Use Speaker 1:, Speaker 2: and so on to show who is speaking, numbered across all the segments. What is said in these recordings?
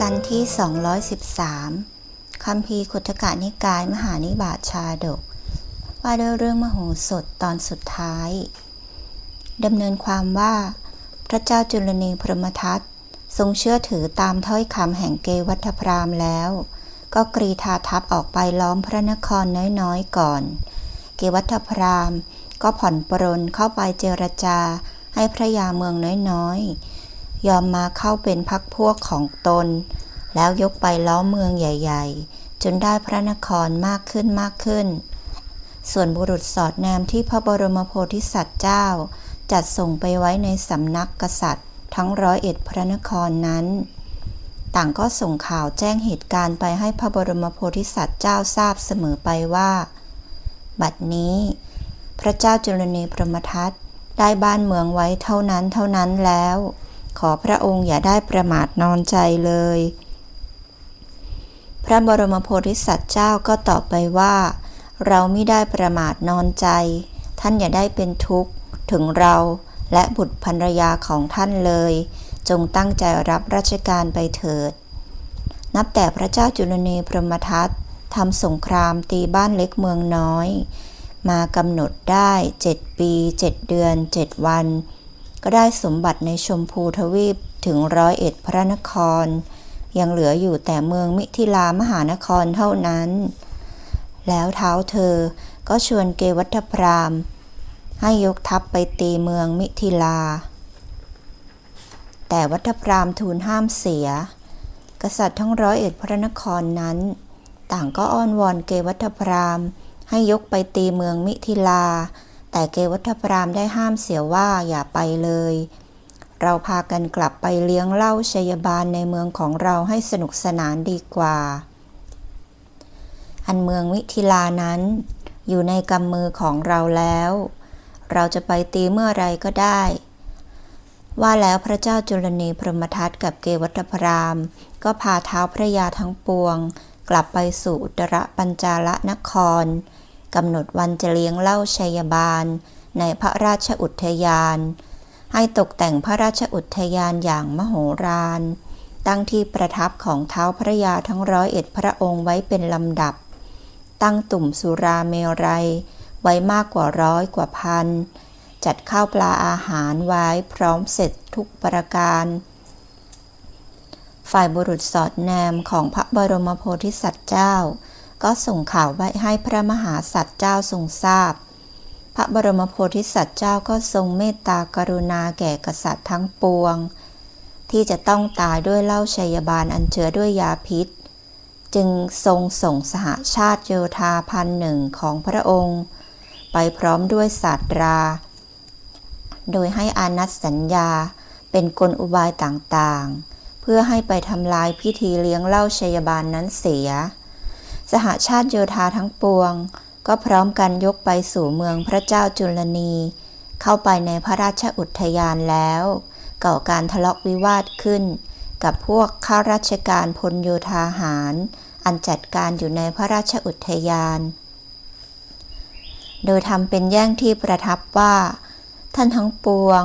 Speaker 1: กันที่ 213คำพีร์ขุทกะนิกายมหานิบาตชาดก ว่าด้วยเรื่องมโหสถตอนสุดท้ายดำเนินความว่า พระเจ้าจุลนีพรหมทัตทรงเชื่อถือตามถ้อยคำแห่งเกวัฏพรามแล้ว ก็กรีธาทัพออกไปล้อมพระนครน้อยๆก่อน เกวัฏพรามก็ผ่อนปรนเข้าไปเจรจาให้พระยาเมืองน้อยๆ ยอมมาเข้าเป็นพักพวกของตน แล้วยกไปล้อมเมืองใหญ่ ๆ จนได้พระนครมากขึ้นมากขึ้น ส่วนบุรุษสอดแนมที่พระบรมโพธิสัตว์เจ้า จัดส่งไปไว้ในสำนักกษัตริย์ ทั้งร้อยเอ็ดพระนครนั้น ต่างก็ส่งข่าวแจ้งเหตุการณ์ไปให้พระบรมโพธิสัตว์เจ้าทราบเสมอไปว่า บัดนี้ พระเจ้าจุลนีพรมทัตได้บ้านเมืองไว้เท่านั้นเท่านั้นแล้ว ขอพระองค์อย่าได้ประมาทนอนใจเลย พระบรมโพธิสัตว์เจ้าก็ตอบไปว่า เราไม่ได้ประมาทนอนใจ ท่านอย่าได้เป็นทุกข์ ถึงเราและบุตรภรรยาของท่านเลย จงตั้งใจรับราชการไปเถิด นับแต่พระเจ้าจุลนีพรหมทัตทำสงครามตีบ้านเล็กเมืองน้อย มากำหนดได้เจ็ดปีเจ็ดเดือนเจ็ดวัน ก็ได้สมบัติในชมพูทวีปถึงร้อยเอ็ดพระนคร ยังเหลืออยู่แต่เมืองมิถิลามหานครเท่านั้น แล้วเท้าเธอก็ชวนเกวัฏพรามให้ยกทัพไปตีเมืองมิถิลา แต่วัฏพรามทูลห้ามเสีย กษัตริย์ทั้งร้อยเอ็ดพระนครนั้น ต่างก็อ้อนวอนเกวัฏพรามให้ยกไปตีเมืองมิถิลา แต่เกวัฏพรามได้ห้ามเสียว่าอย่าไปเลย เราพากันกลับไปเลี้ยงเล้าชัยบาลในเมืองของเราให้สนุกสนานดีกว่า อันเมืองมิถิลานั้น อยู่ในกำมือของเราแล้ว เราจะไปตีเมื่อไรก็ได้ ว่าแล้วพระเจ้าจุลนีพรหมทัตกับเกวัฏพราม ก็พาเท้าพระยาทั้งปวง กลับไปสู่อุตรปัญจาลนคร กำหนดวันจะเลี้ยงเล้าชัยบาล ในพระราชอุทยาน ให้ตกแต่งพระราชอุทยานอย่างมโหฬารตั้งที่ประทับของเท้าพระยาทั้งร้อยเอ็ดพระองค์ไว้เป็นลำดับ ตั้งตุ่มสุราเมรัย ไว้มากกว่าร้อยกว่าพัน จัดข้าวปลาอาหารไว้พร้อมเสร็จทุกประการ ฝ่ายบุรุษสอดแนมของพระบรมโพธิสัตว์เจ้า ก็ส่งข่าวไว้ให้พระมหาสัตว์เจ้าทรงทราบพระบรมโพธิสัตว์เจ้าก็ทรงเมตตากรุณาแก่กษัตริย์ทั้งปวง ที่จะต้องตายด้วยเหล้าชัยบาลอันเชื้อด้วยยาพิษ จึงทรงส่งสหชาติโยธาพันหนึ่งของพระองค์ ไปพร้อมด้วยศาสตรา โดยให้อานัตสัญญาเป็นกลอุบายต่างๆ เพื่อให้ไปทำลายพิธีเลี้ยงเหล้าชัยบาลนนั้นเสีย สหชาติโยธาทั้งปวง ก็พร้อมกันยกไปสู่เมืองพระเจ้าจุลนี เข้าไปในพระราชอุทยานแล้วก่อการทะเลาะวิวาทขึ้น กับพวกข้าราชการพลโยธาหาร อันจัดการอยู่ในพระราชอุทยาน โดยทำเป็นแย่งที่ประทับว่า ท่านทั้งปวง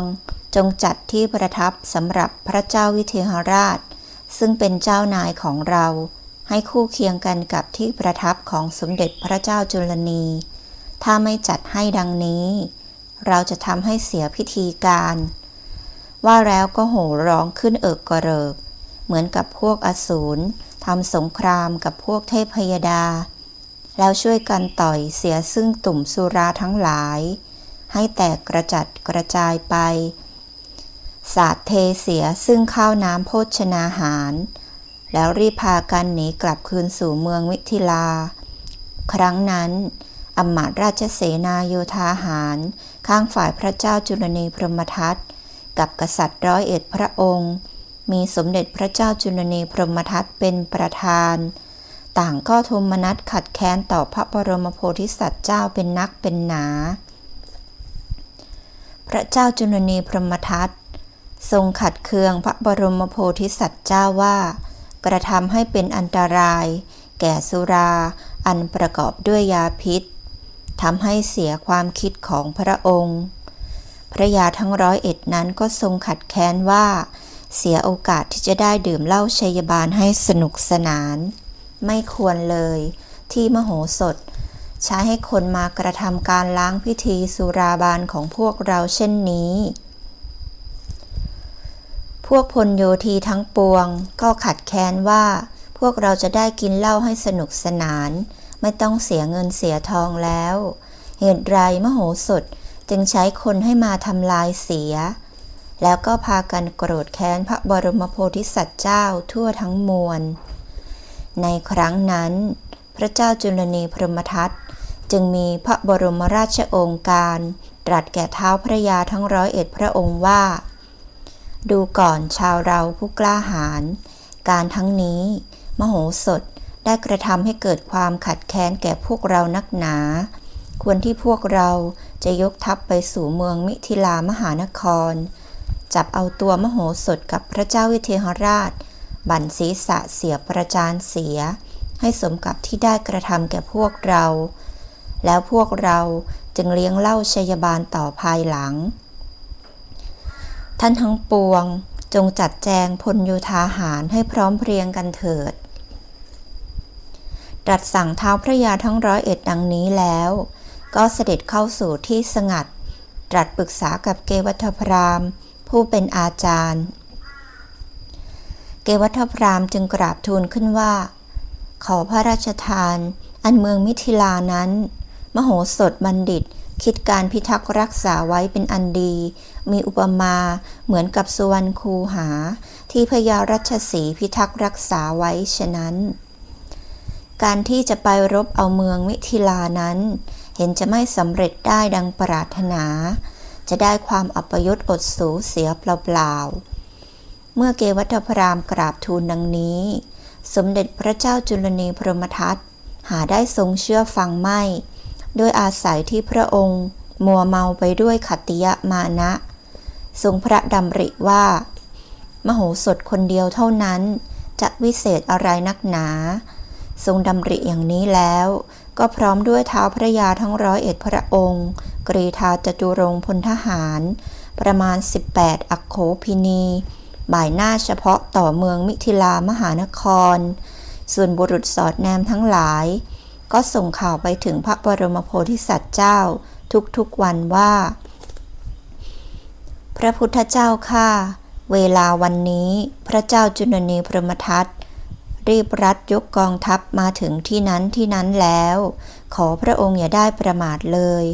Speaker 1: จงจัดที่ประทับสำหรับพระเจ้าวิเทหราช ซึ่งเป็นเจ้านายของเรา ให้คู่เคียงกันกับที่ประทับของสมเด็จพระเจ้าจุลนี ถ้าไม่จัดให้ดังนี้ เราจะทำให้เสียพิธีการ ว่าแล้วก็โห่ร้องขึ้นเอิกกระเริก เหมือนกับพวกอสูรทำสงครามกับพวกเทพยดา แล้วช่วยกันต่อยเสียซึ่งตุ่มสุราทั้งหลาย ให้แตกกระจัดกระจายไป สาดเทเสียซึ่งข้าวน้ำโภชนาหาร แล้วรีบพากันหนีกลับคืนสู่เมืองมิถิลา ครั้งนั้นอำมาตราชเสนาโยธาหาร ข้างฝ่ายพระเจ้าจุลนีพรหมทัตกับกษัตริย์ร้อยเอ็ดพระองค์ มีสมเด็จพระเจ้าจุลนีพรหมทัตเป็นประธาน ต่างก็ทมนัสขัดแค้นต่อพระบรมโพธิสัตว์เจ้าเป็นนักเป็นหนา พระเจ้าจุลนีพรหมทัตทรงขัดเคืองพระบรมโพธิสัตว์เจ้าว่า กระทำให้เป็นอันตราย แก่สุราอันประกอบด้วยยาพิษทำให้เสียความคิดของพระองค์ พระยาทั้งร้อยเอ็ดนั้นก็ทรงขัดแค้นว่า เสียโอกาสที่จะได้ดื่มเหล้าชัยบาลให้สนุกสนาน ไม่ควรเลยที่มโหสถ ใช้ให้คนมากระทำการล้างพิธีสุราบานของพวกเราเช่นนี้ พวกพลโยธีทั้งปวง ก็ขัดแค้นว่า พวกเราจะได้กินเหล้าให้สนุกสนาน ไม่ต้องเสียเงินเสียทองแล้ว เหตุไรมโหสถจึงใช้คนให้มาทำลายเสีย แล้วก็พากันโกรธแค้นพระบรมโพธิสัตว์เจ้าทั่วทั้งมวล ในครั้งนั้น พระเจ้าจุลนีพรหมทัตจึงมีพระบรมราชโองการ ตรัสแก่เท้าพระยาทั้งร้อยเอ็ดพระองค์ว่า ดูก่อนชาวเราผู้กล้าหาญ การทั้งนี้ มโหสถได้กระทำให้เกิดความขัดแค้นแก่พวกเรานักหนา ควรที่พวกเราจะยกทัพไปสู่เมืองมิถิลามหานคร จับเอาตัวมโหสถกับพระเจ้าวิเทหราช บั่นศีรษะเสียประจานเสีย ให้สมกับที่ได้กระทำแก่พวกเรา แล้วพวกเราจึงเลี้ยงเล่าชัยบาลต่อภายหลัง ท่านทั้งปวงจงจัดแจงพลโยธาหารให้พร้อมเพรียงกันเถิดตรัสสั่งเท้าพระยาทั้งร้อยเอ็ดดังนี้แล้ว ก็เสด็จเข้าสู่ที่สงัด ตรัสปรึกษากับเกวัฏพรามผู้เป็นอาจารย์ เกวัฏพรามจึงกราบทูลขึ้นว่า ขอพระราชทาน อันเมืองมิถิลานั้น มโหสถบัณฑิต คิดการพิทักษ์รักษาไว้เป็นอันดี มีอุปมาเหมือนกับสุวรรณคูหา ที่พญารัชสีพิทักษ์รักษาไว้ฉะนั้น การที่จะไปรบเอาเมืองมิถิลานั้น เห็นจะไม่สำเร็จได้ดังปรารถนา จะได้ความอัปยศอดสูเสียเปล่าๆ เมื่อเกวัฏพรามกราบทูลดังนี้ สมเด็จพระเจ้าจุลนีพรหมทัตหาได้ทรงเชื่อฟังไม่ โดยอาศัยที่พระองค์ มัวเมาไปด้วยขัตติยมานะทรงพระดำริว่า มโหสถคนเดียวเท่านั้น จะวิเศษอะไรนักหนา ทรงดำริอย่างนี้แล้ว ก็พร้อมด้วยเท้าพระยาทั้งร้อยเอ็ดพระองค์ กรีธาจตุรงพลทหาร ประมาณ 18 อักโขพินี บ่ายหน้าเฉพาะต่อเมืองมิถิลามหานคร ส่วนบุรุษสอดแนมทั้งหลาย ก็ส่งข่าวไปถึงพระบรมโพธิสัตว์เจ้า ทุกๆวันว่า พระพุทธเจ้าข้าเวลาวันนี้พระเจ้าจุลนีพรหมทัตรีบรัดยกกองทัพมาถึงที่นั้นที่นั้นแล้ว ขอพระองค์อย่าได้ประมาทเลย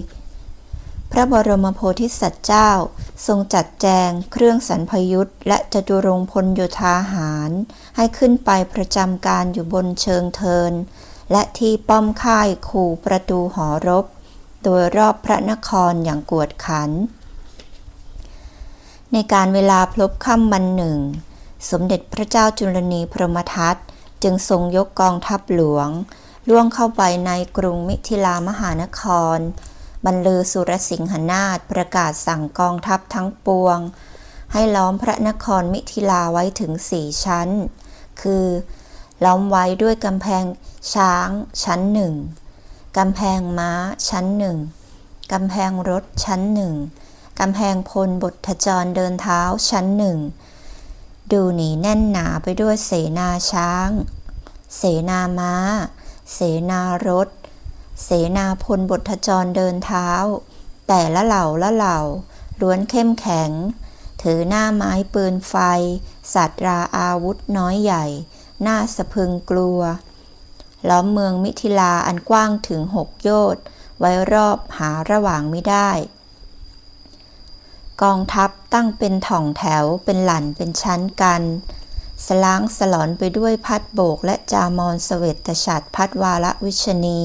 Speaker 1: พระบรมโพธิสัตว์เจ้า ทรงจัดแจงเครื่องสรรพยุทธและจตุรงพลโยธาหาร ให้ขึ้นไปประจำการอยู่บนเชิงเทิน และที่ป้อมค่ายขู่ประตูหอรบ โดยรอบพระนครอย่างกวดขัน ในการเวลาพลบค่ำวันหนึ่ง สมเด็จพระเจ้าจุลนีพรหมทัตจึงทรงยกกองทัพหลวง ล่วงเข้าไปในกรุงมิถิลามหานคร บรรลือสุรสิงหนาถประกาศสั่งกองทัพทั้งปวง ให้ล้อมพระนครมิถิลาไว้ถึงสี่ชั้น คือ ล้อมไว้ด้วยกำแพง ช้าง ชั้นหนึ่งกำแพงม้า ชั้นหนึ่งกำแพงรถ ชั้นหนึ่งกำแพงพลบทจรเดินเท้า ชั้นหนึ่งดูหนีแน่นหนาไปด้วยเสนาช้าง เสนาม้า เสนารถ เสนาพลบทจรเดินเท้า แต่ละเหล่าละเหล่าล้วนเข้มแข็ง ถือหน้าไม้ปืนไฟ สัตราอาวุธน้อยใหญ่หน้าสะพึงกลัว ล้อมเมืองมิถิลาอันกว้างถึงหกโยชน์ไว้รอบหาระหว่างไม่ได้ กองทัพตั้งเป็นถ่องแถวเป็นหลั่นเป็นชั้นกัน สล้างสลอนไปด้วยพัดโบกและจามอนเสวตฉัตรพัดวาละวิชนี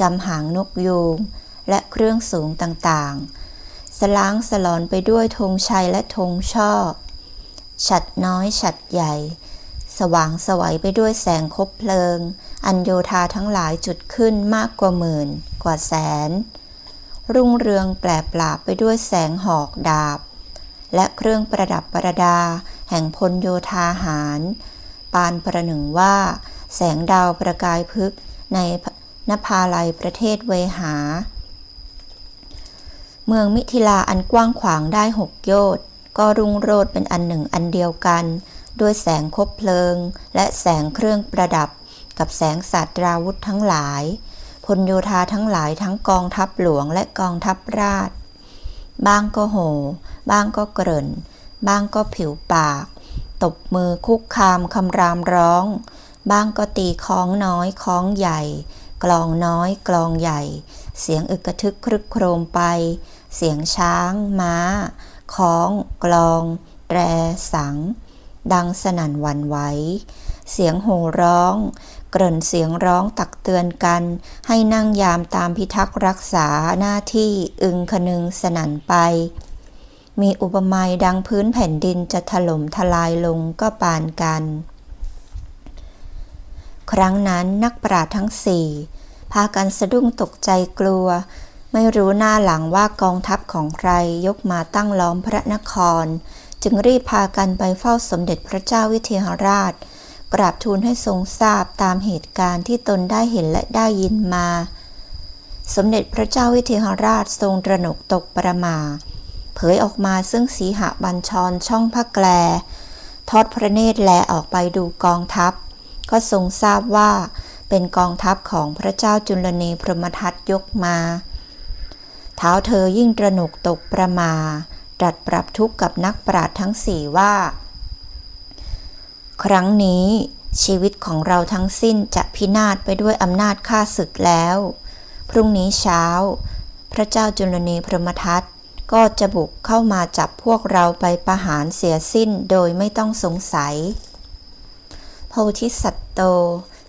Speaker 1: กำหางนกยูงและเครื่องสูงต่างๆ สล้างสลอนไปด้วยธงชัยและธงช่อ ฉัดน้อยฉัดใหญ่ สว่างสวัยไปด้วยแสงคบเพลิง อันโยธาทั้งหลายจุดขึ้นมากกว่าหมื่น กว่าแสน รุ่งเรืองแปลปราบไปด้วยแสงหอกดาบ และเครื่องประดับประดา แห่งพลโยธาหาร ปานประหนึ่งว่า แสงดาวประกายพึกในนภาลัยประเทศเวหา เมืองมิถิลาอันกว้างขวางได้หกโยชน์ก็รุ่งโรจน์เป็นอันหนึ่งอันเดียวกัน ด้วยแสงคบเพลิง และแสงเครื่องประดับ กับแสงศาสตราวุธทั้งหลาย พลโยธาทั้งหลายทั้งกองทัพหลวงและกองทัพราชบ้างก็โหบ้างก็เกริ่น บ้างก็ผิวปาก ตบมือคุกคามคำรามร้อง บ้างก็ตีค้องน้อยค้องใหญ่ กลองน้อยกลองใหญ่ เสียงอึกกระทึกครึกโครมไป เสียงช้าง ม้า ค้อง กลอง แตรสัง ดังสนั่นวันไหว เสียงโห่ร้อง เกริ่นเสียงร้องตักเตือนกัน ให้นั่งยามตามพิทักษ์รักษาหน้าที่อึงคนึงสนั่นไป มีอุปมาดังพื้นแผ่นดินจะถล่มทลายลงก็ปานกัน ครั้งนั้นนักปราชญ์ทั้งสี่พากันสะดุ้งตกใจกลัวไม่รู้หน้าหลังว่ากองทัพของใครยกมาตั้งล้อมพระนคร จึงรีบพากันไปเฝ้าสมเด็จพระเจ้าวิเทหราช กราบทูลให้ทรงทราบตามเหตุการณ์ที่ตนได้เห็นและได้ยินมา สมเด็จพระเจ้าวิเทหราชทรงตระหนกตกประมา เผยออกมาซึ่งสีหบัญชรช่องพระแกล ทอดพระเนตรแลออกไปดูกองทัพ ก็ทรงทราบว่าเป็นกองทัพของพระเจ้าจุลนีพรหมทัตยกมา เท้าเธอยิ่งตระหนกตกประมา ตรัสปรับทุกข์กับนักปราชญ์ทั้งสี่ว่า ครั้งนี้ชีวิตของเราทั้งสิ้นจะพินาศไปด้วยอำนาจข้าศึกแล้ว พรุ่งนี้เช้า พระเจ้าจุลนีพรหมทัตก็จะบุกเข้ามาจับพวกเราไปประหารเสียสิ้นโดยไม่ต้องสงสัย โพธิสัตโต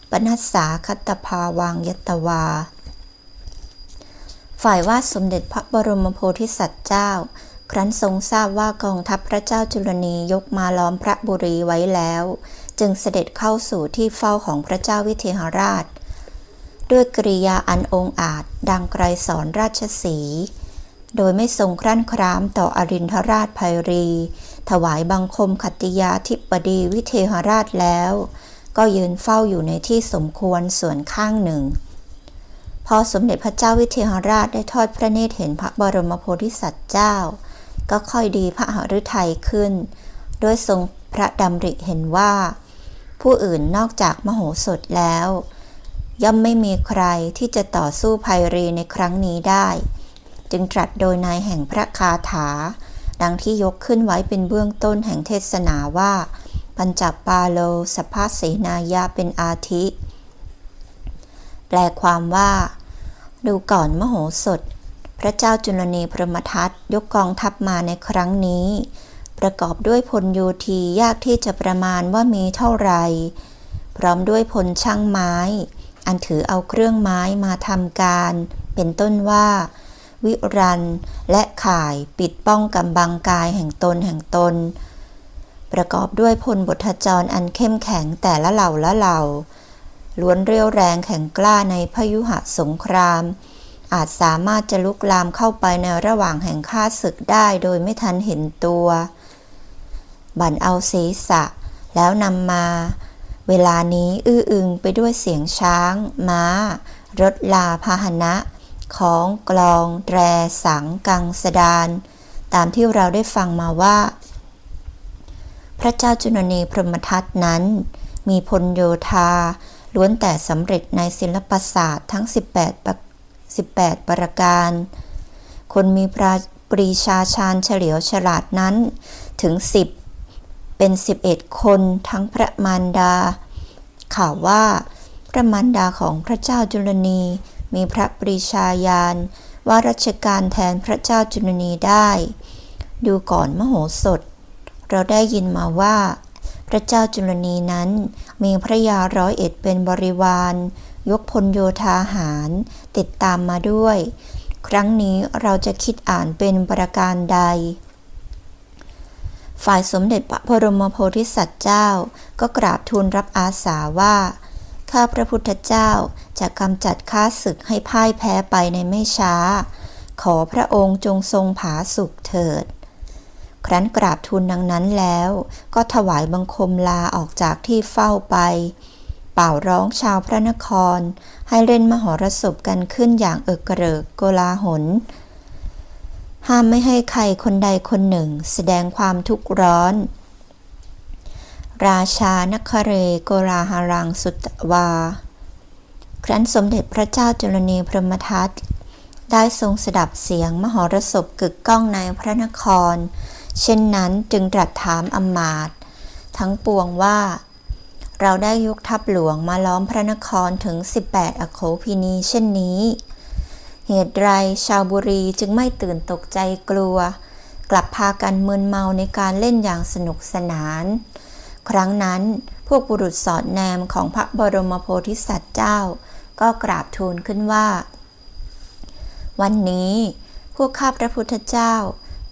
Speaker 1: ปนัสสาคัตภาวังยตวา ฝ่ายว่าสมเด็จพระบรมโพธิสัตว์เจ้า ครั้นทรงทราบว่ากองทัพพระเจ้าจุลนียกมาล้อมพระบุรีไว้แล้ว จึงเสด็จเข้าสู่ที่เฝ้าของพระเจ้าวิเทหราช ด้วยกริยาอันองอาจดังไกรสอนราชสี โดยไม่ทรงครั่นครามต่ออรินทราชภัยรี ถวายบังคมขัตติยาธิปดีวิเทหราชแล้ว ก็ยืนเฝ้าอยู่ในที่สมควรส่วนข้างหนึ่งพอสมเด็จพระเจ้าวิเทหราชได้ทอดพระเนตรเห็นพระบรมโพธิสัตว์เจ้า ก็ค่อยดีพระหฤทัยขึ้นโดยทรงพระดำริเห็นว่า ผู้อื่นนอกจากมโหสถแล้ว ย่อมไม่มีใครที่จะต่อสู้ภัยรีในครั้งนี้ได้ จึงตรัสโดยนายแห่งพระคาถา ดังที่ยกขึ้นไว้เป็นเบื้องต้นแห่งเทศนาว่า ปัญจปาโลสภาเสนายาเป็นอาทิ แปลความว่า ดูก่อนมโหสถ พระเจ้าจุลนีพรหมทัตยกกองทัพมาในครั้งนี้ ประกอบด้วยพลโยธียากที่จะประมาณว่ามีเท่าไหร่ พร้อมด้วยพลช่างไม้ อันถือเอาเครื่องไม้มาทำการ เป็นต้นว่า วิรันและข่ายปิดป้องกำบังกายแห่งตนแห่งตน ประกอบด้วยพลบทจรอันเข้มแข็งแต่ละเหล่าละเหล่าล้วนเรียวแรงแข็งกล้าในพยุหะสงคราม อาจสามารถจะลุกลามเข้าไปในระหว่างแห่งข้าศึกได้โดยไม่ทันเห็นตัว บั่นเอาศีรษะ แล้วนำมา เวลานี้อื้ออึงไปด้วยเสียงช้าง ม้า รถลาพาหนะ ของกลอง แตร สัง กังสดานตามที่เราได้ฟังมาว่า พระเจ้าจุลนีพรหมทัตนั้น มีพลโยธาล้วนแต่สำเร็จในศิลปศาสตร์ทั้ง 18 ประ 18 ประการ คนมีปร,ปรีชาชาญเฉลียวฉลาดนั้นถึง 10 เป็น 11 คนทั้งพระมารดา ข่าวว่า พระมารดาของพระเจ้าจุลนีมีพระปรีชาญาณว่ารัชการแทนพระเจ้าจุลนีได้ ดูก่อนมโหสถ เราได้ยินมาว่า พระเจ้าจุลนีนั้นมีพระยาร้อยเอ็ดเป็นบริวาร ยกพลโยธาหาร ติดตามมาด้วย ครั้งนี้เราจะคิดอ่านเป็นประการใด ฝ่ายสมเด็จพระบรมโพธิสัตว์เจ้า ก็กราบทูลรับอาสาว่า ข้าพระพุทธเจ้าจะกำจัดข้าศึกให้พ่ายแพ้ไปในไม่ช้า ขอพระองค์จงทรงผาสุขเถิดครั้นกราบทูลดังนั้นแล้ว ก็ถวายบังคมลาออกจากที่เฝ้าไป เป่าร้องชาวพระนคร ให้เล่นมหรสพกันขึ้นอย่างเอิกกริกโกลาหล ห้ามไม่ให้ใครคนใดคนหนึ่ง แสดงความทุกข์ร้อน ราชานคเรโกราหารังสุตวา ครั้นสมเด็จพระเจ้าจุลนีพรหมทัตได้ทรงสดับเสียงมหรสพกึกก้องในพระนคร เช่นนั้นจึงตรัสถามอมาตทั้งปวงว่า เราได้ยกทัพหลวงมาล้อมพระนครถึง 18 อโคพินีเช่นนี้ เหตุไรชาวบุรีจึงไม่ตื่นตกใจกลัว กลับพากันมึนเมาในการเล่นอย่างสนุกสนาน ครั้งนั้นพวกบุรุษสอดแนมของพระบรมโพธิสัตว์เจ้า ก็กราบทูลขึ้นว่า วันนี้พวกข้าพระพุทธเจ้า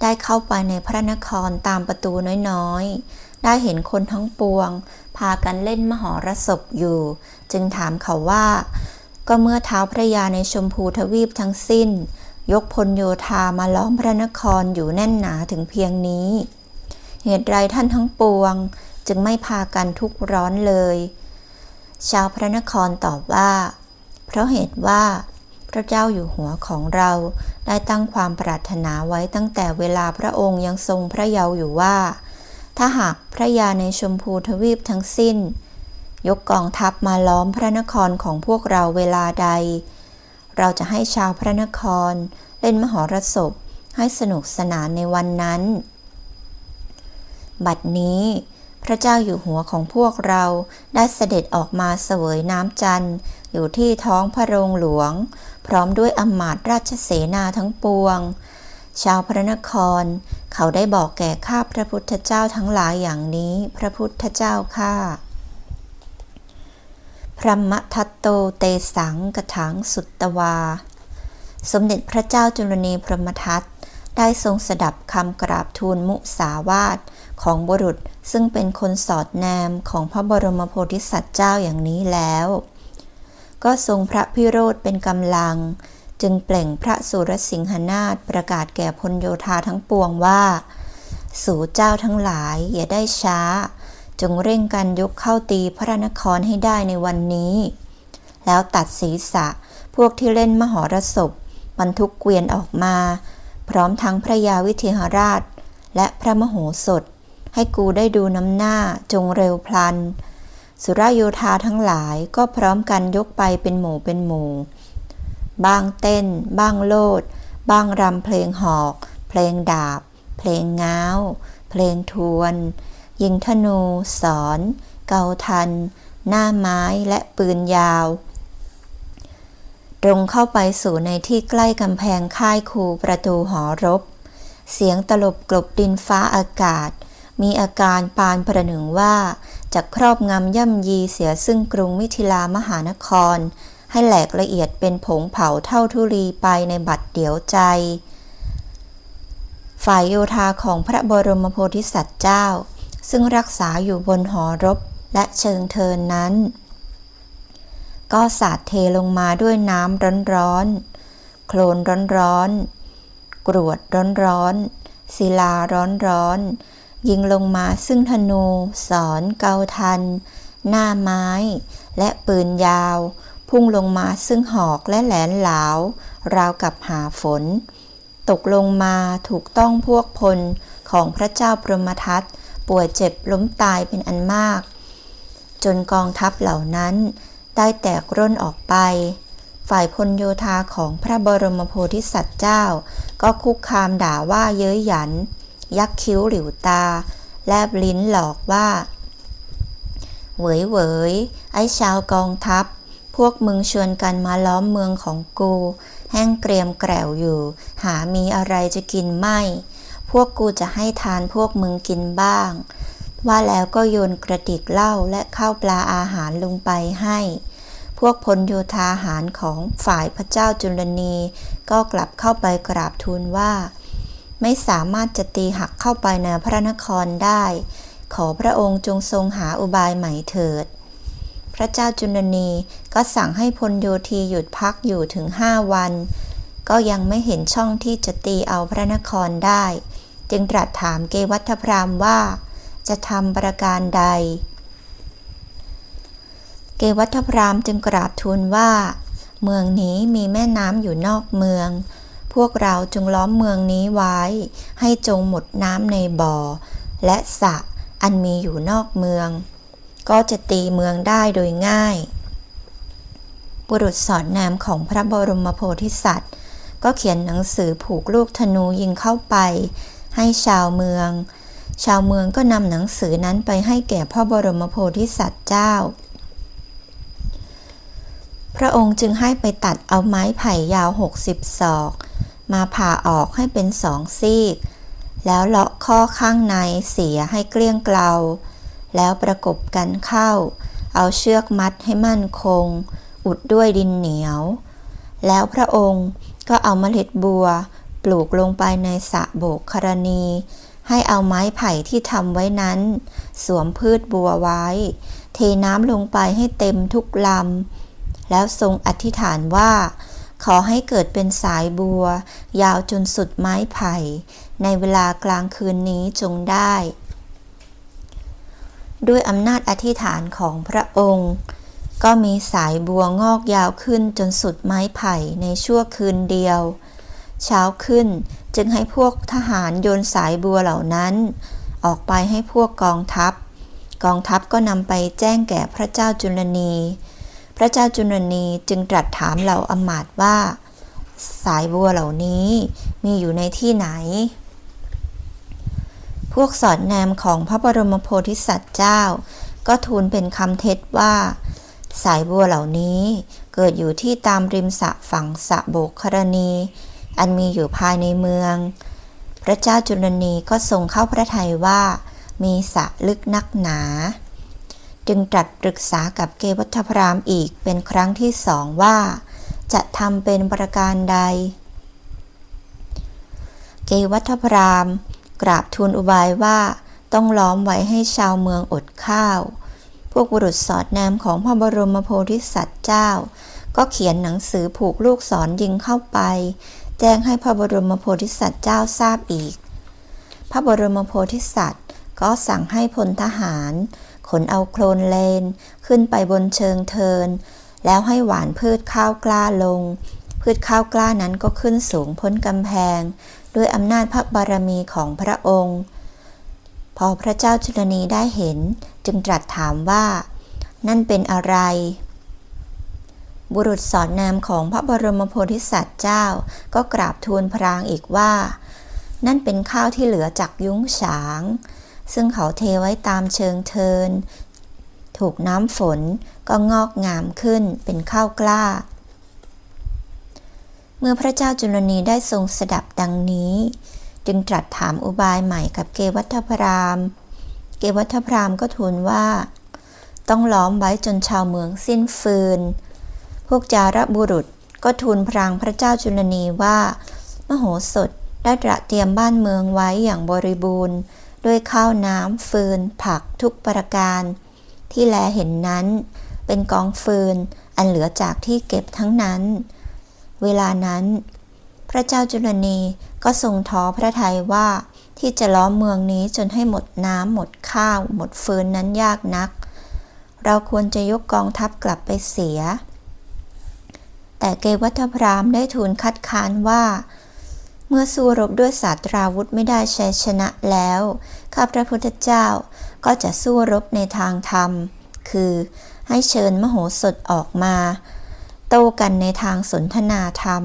Speaker 1: ได้เข้าไปในพระนครตามประตูน้อยๆ ได้เห็นคนทั้งปวง พากันเล่นมหรสพอยู่ จึงถามเขาว่า ก็เมื่อเท้าพระยาในชมพูทวีปทั้งสิ้น ยกพลโยธามาล้อมพระนครอยู่แน่นหนาถึงเพียงนี้ เหตุไรท่านทั้งปวง จึงไม่พากันทุกข์ร้อนเลย ชาวพระนครตอบว่า เพราะเหตุว่าพระเจ้าอยู่หัวของเรา ได้ตั้งความปรารถนาไว้ตั้งแต่เวลาพระองค์ยังทรงพระเยาว์อยู่ว่า ถ้าหากพระยาในชมพูทวีปทั้งสิ้น ยกกองทัพมาล้อมพระนครของพวกเราเวลาใด เราจะให้ชาวพระนคร เล่นมหรสพให้สนุกสนานในวันนั้น บัดนี้ พระเจ้าอยู่หัวของพวกเราได้เสด็จออกมาเสวยน้ำจันทร์ อยู่ที่ท้องพระโรงหลวง พร้อมด้วยอำมาตย์ราชเสนาทั้งปวง ชาวพระนคร เขาได้บอกแก่ข้าพระพุทธเจ้าทั้งหลายอย่างนี้พระพุทธเจ้าข้าพระมทัตโตเตสังกถังสุตตวา สมเด็จพระเจ้าจุลนีพรหมทัตได้ทรงสดับคำกราบทูลมุสาวาทของบุรุษซึ่งเป็นคนสอดแนมของพระบรมโพธิสัตว์เจ้าอย่างนี้แล้ว ก็ทรงพระพิโรธเป็นกำลัง จึงเปล่งพระสุรสิงหนาถประกาศแก่พลโยธาทั้งปวงว่า สู่เจ้าทั้งหลายอย่าได้ช้า จงเร่งกันยกเข้าตีพระนครให้ได้ในวันนี้ แล้วตัดศีรษะพวกที่เล่นมหรสพบรรทุกเกวียนออกมา พร้อมทั้งพระยาวิเทหราช และพระมโหสถ ให้กูได้ดูน้ำหน้าจงเร็วพลัน สุรโยธาทั้งหลายก็พร้อมกันยกไปเป็นหมู่เป็นหมู่ บ้างเต้น บ้างโลด บ้างรำเพลงหอก เพลงดาบ เพลงง้าว เพลงทวน ยิงธนู สอน เกาทัน หน้าไม้และปืนยาว ตรงเข้าไปสู่ในที่ใกล้กำแพงค่ายคูประตูหอรบ เสียงตลบกลบดินฟ้าอากาศ มีอาการปานประหนึ่งว่า จะครอบงำย่ำยีเสียซึ่งกรุงมิถิลามหานคร ให้แหลกละเอียดเป็นผงเผาเท่าทุลีไปในบัดเดียวใจ ฝ่ายโยธาของพระบรมโพธิสัตว์เจ้า ซึ่งรักษาอยู่บนหอรบและเชิงเทินนั้น ก็สาดเทลงมาด้วยน้ำร้อนๆ โคลนร้อนๆ กรวดร้อนๆศิลาร้อนๆ ยิงลงมาซึ่งธนู สอนเกาทัน หน้าไม้ และปืนยาว พุ่งลงมาซึ่งหอกและแหลนหลาว ราวกับหาฝน ตกลงมาถูกต้องพวกพลของพระเจ้าพรหมทัตป่วยเจ็บล้มตายเป็นอันมาก จนกองทัพเหล่านั้นได้แตกร่นออกไป ฝ่ายพลโยธาของพระบรมโพธิสัตว์เจ้า ก็คุกคามด่าว่าเย้ยหยัน ยักคิ้วหลิวตา แลบลิ้นหลอกว่าเหวยเหวยไอ้ชาวกองทัพ พวกมึงชวนกันมาล้อมเมืองของกู แห้งเกรียมแกรวอยู่ หามีอะไรจะกินไม่ พวกกูจะให้ทานพวกมึงกินบ้าง ว่าแล้วก็โยนกระติกเหล้าและข้าวปลาอาหารลงไปให้ พวกพลโยธาหารของฝ่ายพระเจ้าจุลนี ก็กลับเข้าไปกราบทูลว่า ไม่สามารถจะตีหักเข้าไปในพระนครได้ ขอพระองค์จงทรงหาอุบายใหม่เถิด พระเจ้าจุลนีก็สั่งให้พลโยธีหยุดพักอยู่ถึงห้าวัน ก็ยังไม่เห็นช่องที่จะตีเอาพระนครได้ จึงตรัสถามเกวัฏพรามว่า จะทำประการใด เกวัฏพรามจึงกราบทูลว่า เมืองนี้มีแม่น้ำอยู่นอกเมือง พวกเราจงล้อมเมืองนี้ไว้ ให้จงหมดน้ำในบ่อ และสระอันมีอยู่นอกเมือง ก็จะตีเมืองได้โดยง่าย บุรุษสอดแนมของพระบรมโพธิสัตว์ ก็เขียนหนังสือผูกลูกธนูยิงเข้าไป ให้ชาวเมือง ชาวเมืองก็นำหนังสือนั้นไปให้แก่พระบรมโพธิสัตว์เจ้าพระองค์จึงให้ไปตัดเอาไม้ไผ่ยาว60ศอก มาผ่าออกให้เป็นสองซีก แล้วเลาะข้อข้างในเสียให้เกลี้ยงเกลา แล้วประกบกันเข้า เอาเชือกมัดให้มั่นคง อุดด้วยดินเหนียว แล้วพระองค์ก็เอาเมล็ดบัว ปลูกลงไปในสระโบกครณี ให้เอาไม้ไผ่ที่ทำไว้นั้น สวมพืชบัวไว้ เทน้ำลงไปให้เต็มทุกลำแล้วทรงอธิษฐานว่า ขอให้เกิดเป็นสายบัว ยาวจนสุดไม้ไผ่ ในเวลากลางคืนนี้จงได้ ด้วยอำนาจอธิษฐานของพระองค์ ก็มีสายบัวงอกยาวขึ้นจนสุดไม้ไผ่ในชั่วคืนเดียว เช้าขึ้นจึงให้พวกทหารโยนสายบัวเหล่านั้น ออกไปให้พวกกองทัพ กองทัพก็นำไปแจ้งแก่พระเจ้าจุลนี พระเจ้าจุลนีจึงตรัสถามเหล่าอมาตว่า สายบัวเหล่านี้มีอยู่ในที่ไหน พวกสอดแนมของพระบรมโพธิสัตว์เจ้า ก็ทูลเป็นคำเท็จว่า สายบัวเหล่านี้เกิดอยู่ที่ตามริมสระฝั่งสระโบกครณี อันมีอยู่ภายในเมือง พระเจ้าจุลนีก็ทรงเข้าพระทัยว่า มีสระลึกนักหนา จึงตรัสปรึกษากับเกวัฏพรามอีกเป็นครั้งที่สองว่า จะทำเป็นประการใด เกวัฏพรามกราบทูลอุบายว่าต้องล้อมไว้ให้ชาวเมืองอดข้าว พวกบุรุษสอดแนมของพระบรมโพธิสัตว์เจ้า ก็เขียนหนังสือผูกลูกศรยิงเข้าไป แจ้งให้พระบรมโพธิสัตว์เจ้าทราบอีก พระบรมโพธิสัตว์ก็สั่งให้พลทหาร ขนเอาโคลนเลน ขึ้นไปบนเชิงเทิน แล้วให้หวานพืชข้าวกล้าลง พืชข้าวกล้านั้นก็ขึ้นสูงพ้นกำแพง ด้วยอำนาจพระบารมีของพระองค์ พอพระเจ้าจุลนีได้เห็นจึงตรัสถามว่า นั่นเป็นอะไร บุรุษสอนนามของพระบรมโพธิสัตว์เจ้า ก็กราบทูลพรางอีกว่า นั่นเป็นข้าวที่เหลือจากยุ้งฉาง ซึ่งเขาเทไว้ตามเชิงเทิน ถูกน้ำฝนก็งอกงามขึ้นเป็นข้าวกล้า เมื่อพระเจ้าจุลนีได้ทรงสดับดังนี้ จึงตรัสถามอุบายใหม่กับเกวัฏพราม เกวัฏพรามก็ทูลว่า ต้องล้อมไว้จนชาวเมืองสิ้นฟืน พวกจารบุรุษก็ทูลพรางพระเจ้าจุลนีว่า มโหสถได้ตระเตรียมบ้านเมืองไว้อย่างบริบูรณ์ ด้วยข้าวน้ำฟืน ผักทุกประการ ที่แลเห็นนั้น เป็นกองฟืนอันเหลือจากที่เก็บทั้งนั้น เวลานั้น พระเจ้าจุลนีก็ทรงท้อพระทัยว่าที่จะล้อมเมืองนี้จนให้หมดน้ำหมดข้าว หมดฟืนนั้นยากนัก เราควรจะยกกองทัพกลับไปเสีย แต่เกวัฏพรามได้ทูลคัดค้านว่า มื่อสู้รบด้วยศาสตราวุธไม่ได้ชัยชนะแล้ว ข้าพระพุทธเจ้าก็จะสู้รบในทางธรรม คือให้เชิญมโหสถออกมา โต้กันในทางสนทนาธรรม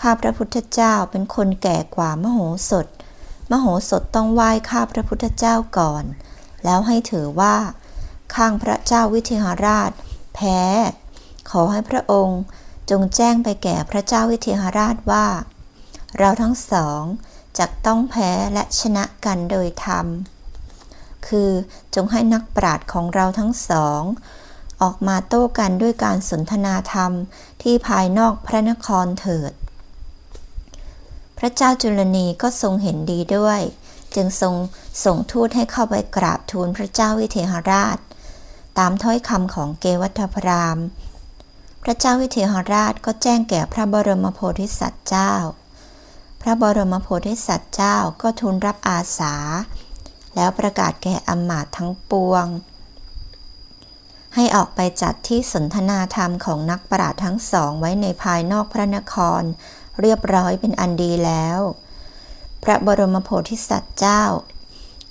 Speaker 1: ข้าพระพุทธเจ้าเป็นคนแก่กว่ามโหสถ มโหสถต้องไหว้ข้าพระพุทธเจ้าก่อน แล้วให้ถือว่า ข้างพระเจ้าวิเทหราช แพ้ ขอให้พระองค์จงแจ้งไปแก่พระเจ้าวิเทหราชว่า เราทั้งสองจะต้องแพ้และชนะกันโดยธรรม คือจงให้นักปราชญ์ของเราทั้งสอง ออกมาโต้กันด้วยการสนทนาธรรมที่ภายนอกพระนครเถิด พระเจ้าจุลนีก็ทรงเห็นดีด้วย จึงทรงส่งทูตให้เข้าไปกราบทูลพระเจ้าวิเทหราช ตามถ้อยคำของเกวัฏพราม พระเจ้าวิเทหราชก็แจ้งแก่พระบรมโพธิสัตว์เจ้า พระบรมโพธิสัตว์เจ้าก็ทูลรับอาสา แล้วประกาศแก่อำมาต์ทั้งปวง ให้ออกไปจัดที่สนทนาธรรมของนักปราชญ์ทั้งสองไว้ในภายนอกพระนคร เรียบร้อยเป็นอันดีแล้ว พระบรมโพธิสัตว์เจ้า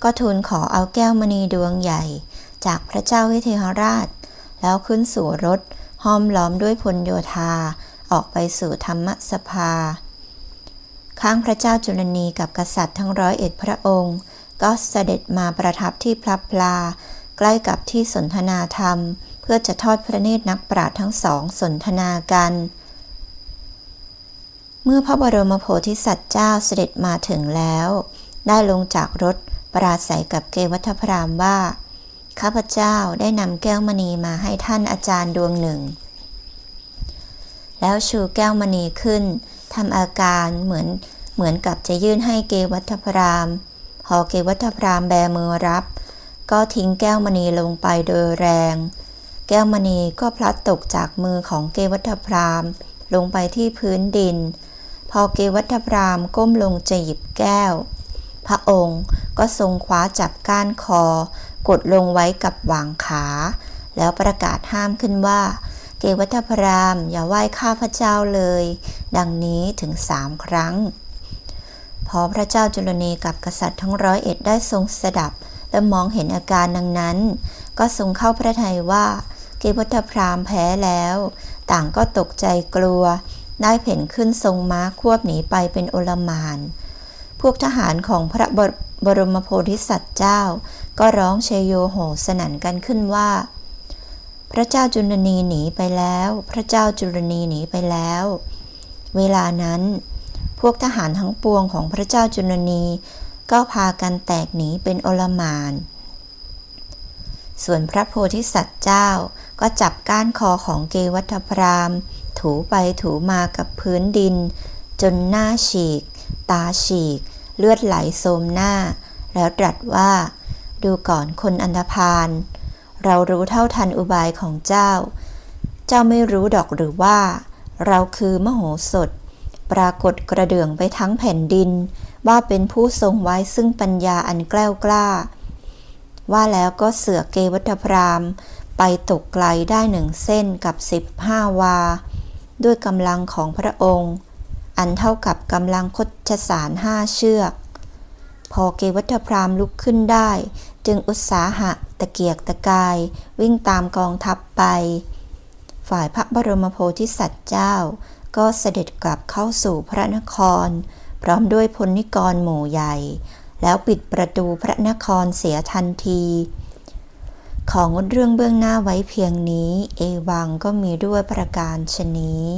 Speaker 1: ก็ทูลขอเอาแก้วมณีดวงใหญ่ จากพระเจ้าวิเทหราช แล้วขึ้นสู่รถห้อมล้อมด้วยพลโยธาออกไปสู่ธรรมสภา ข้างพระเจ้าจุลนีกับกษัตริย์ทั้งร้อยเอ็ดพระองค์ ก็เสด็จมาประทับที่พลับพลา ใกล้กับที่สนทนาธรรม เพื่อจะทอดพระเนตรนักปราชญ์ทั้งสองสนทนากัน เมื่อพระบรมโพธิสัตว์เจ้าเสด็จมาถึงแล้ว ได้ลงจากรถปราศัยกับเกวัฏพรามว่า ข้าพเจ้าได้นำแก้วมณีมาให้ท่านอาจารย์ดวงหนึ่ง แล้วชูแก้วมณีขึ้น ทำอาการเหมือนเหมือนกับจะยื่นให้เกวัฏพรามพอเกวัฏพรามแบมือรับ ก็ทิ้งแก้วมณีลงไปโดยแรง แก้วมณีก็พลัดตกจากมือของเกวัฏพรามลงไปที่พื้นดิน พอเกวัฏพรามก้มลงจะหยิบแก้ว พระองค์ก็ทรงคว้าจับก้านคอ กดลงไว้กับหว่างขา แล้วประกาศห้ามขึ้นว่า เกวัฏพรามอย่าไหว้ข้าพระเจ้าเลย ดังนี้ถึงสามครั้ง พอพระเจ้าจุลนีกับกษัตริย์ทั้งร้อยเอ็ดได้ทรงสดับ และมองเห็นอาการดังนั้น ก็ทรงเข้าพระทัยว่า เกวัฏพรามแพ้แล้ว ต่างก็ตกใจกลัว ได้เพ่นขึ้นทรงม้าควบหนีไปเป็นโอลมานพวกทหารของพระบรบรมโพธิสัตว์เจ้า ก็ร้องเชยโยโหสนั่นกันขึ้นว่า พระเจ้าจุลนีหนีไปแล้ว พระเจ้าจุลนีหนีไปแล้ว เวลานั้น พวกทหารทั้งปวงของพระเจ้าจุลนี ก็พากันแตกหนีเป็นโอลมาน ส่วนพระโพธิสัตว์เจ้าก็จับก้านคอของเกวัฏพรามถูไปถูมากับพื้นดิน จนหน้าฉีก ตาฉีก เลือดไหลโสมหน้า แล้วตรัสว่า ดูก่อนคนอันธพาล เรารู้เท่าทันอุบายของเจ้า เจ้าไม่รู้ดอกหรือว่า เราคือมโหสถ ปรากฏกระเดื่องไปทั้งแผ่นดิน ว่าเป็นผู้ทรงไว้ซึ่งปัญญาอันแกล้วกล้า ว่าแล้วก็เสือเกวัฏพรามไปตกไกลได้หนึ่งเส้นกับสิบห้าวา ด้วยกำลังของพระองค์ อันเท่ากับกำลังคดชสารห้าเชือก พอเกวัฏพรามลุกขึ้นได้ จึงอุตสาหะ ตะเกียกตะกาย วิ่งตามกองทัพไป ฝ่ายพระบรมโพธิสัตว์เจ้า ก็เสด็จกลับเข้าสู่พระนคร พร้อมด้วยพลนิกรหมู่ใหญ่ แล้วปิดประตูพระนครเสียทันทีของดเรื่องเบื้องหน้าไว้เพียงนี้ เอวังก็มีด้วยประการชนี้